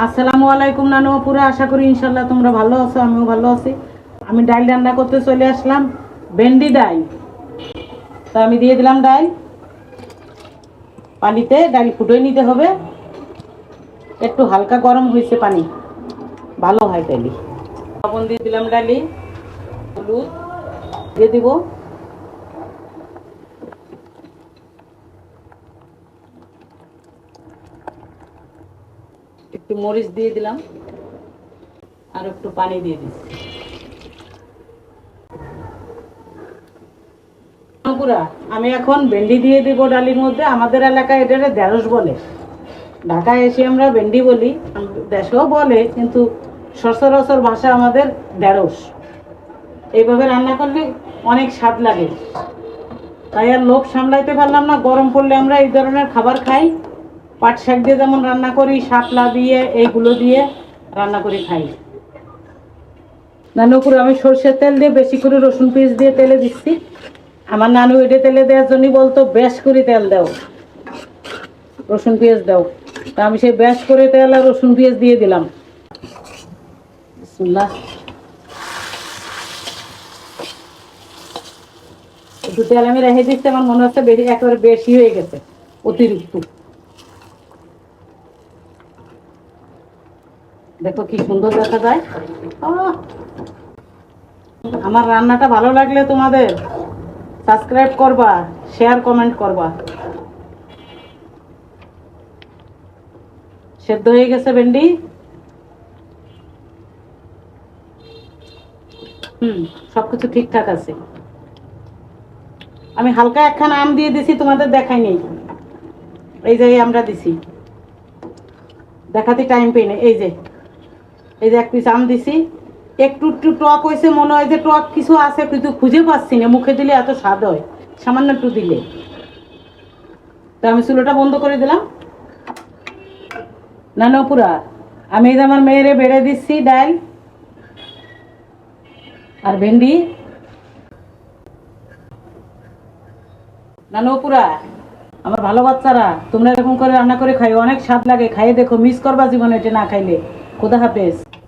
আসসালামু আলাইকুম নানু পুরো আশা করি ইনশাল্লাহ তোমরা ভালো আছো, আমিও ভালো আছি। আমি ডাল রান্না করতে চলে আসলাম, ভেন্ডি ডাল তো আমি দিয়ে দিলাম ডাল পানিতে ডাল ফুটোই নিতে হবে। একটু হালকা গরম হয়েছে পানি। ভালো হয় ডালি লবণ দিয়ে দিলাম ডালি হলুদ দিয়ে দিব। একটু মরিচ দিয়ে দিলাম আর একটু পানি দিয়ে দিচ্ছি আমি এখন ভেন্ডি দিয়ে দিব ডালির মধ্যে। আমাদের এলাকায় এটা ঢেঁড়স বলে। ঢাকায় এসে আমরা ভেন্ডি বলি, দেশেও বলে, কিন্তু সচরাচর ভাষা আমাদের ঢেঁড়স এইভাবে রান্না করলে অনেক স্বাদ লাগে। তাই আর লোভ সামলাইতে পারলাম না। গরম পড়লে আমরা এই ধরনের খাবার খাই। পাট শাক দিয়ে যেমন রান্না করি, শাপলা দিয়ে, এইগুলো দিয়ে রান্না করে খাই। নানু করে আমি সর্ষের তেল দিয়ে বেশি করে রসুন পেঁয়াজ দিয়ে তেলে দিচ্ছি। আমার নানু এটা তেলে দেওয়ার জন্যই বলতো বেশ করে তেল দাও, রসুন পেঁয়াজ দাও। তা আমি সেই বেশ করে তেল আর রসুন পেঁয়াজ দিয়ে দিলাম। তেল আমি রেখে দিচ্ছি, আমার মনে হচ্ছে বেশি একেবারে বেশি হয়ে গেছে, অতিরিক্ত। দেখো কি সুন্দর দেখা যায়। আমার রান্নাটা ভালো লাগলে তোমাদের সাবস্ক্রাইব করবা শেয়ার কমেন্ট করবা। সেদ্ধ হয়ে গেছে ভেন্ডি। হুম, সবকিছু ঠিকঠাক আছে। আমি হালকা একখান আম দিয়ে দিছি, তোমাদের দেখাই নেই। এই যে আমরা দিছি। দেখাতে টাইম পেয়ে নেই। এই যে। এই যে এক পিস আম দিছি। একটু একটু টক হয়েছে মনে হয় যে টক কিছু আছে, কিন্তু খুঁজে পাচ্ছি না। মুখে দিলে এত স্বাদ হয়। সামান্য একটু দিলে। তো আমি চুলোটা বন্ধ করে দিলাম। না না, পুরা। আমি এই যে আমার মেয়েরে বেড়ে দিচ্ছি, ডাল আর ভেন্ডি। নানু পুরা। আমার ভালো বাচ্চারা, তোমরা এরকম করে রান্না করে খাই অনেক স্বাদ লাগে। খাইয়ে দেখো, মিস করবা জীবনে এটা না খাইলে। Cuda rapaz.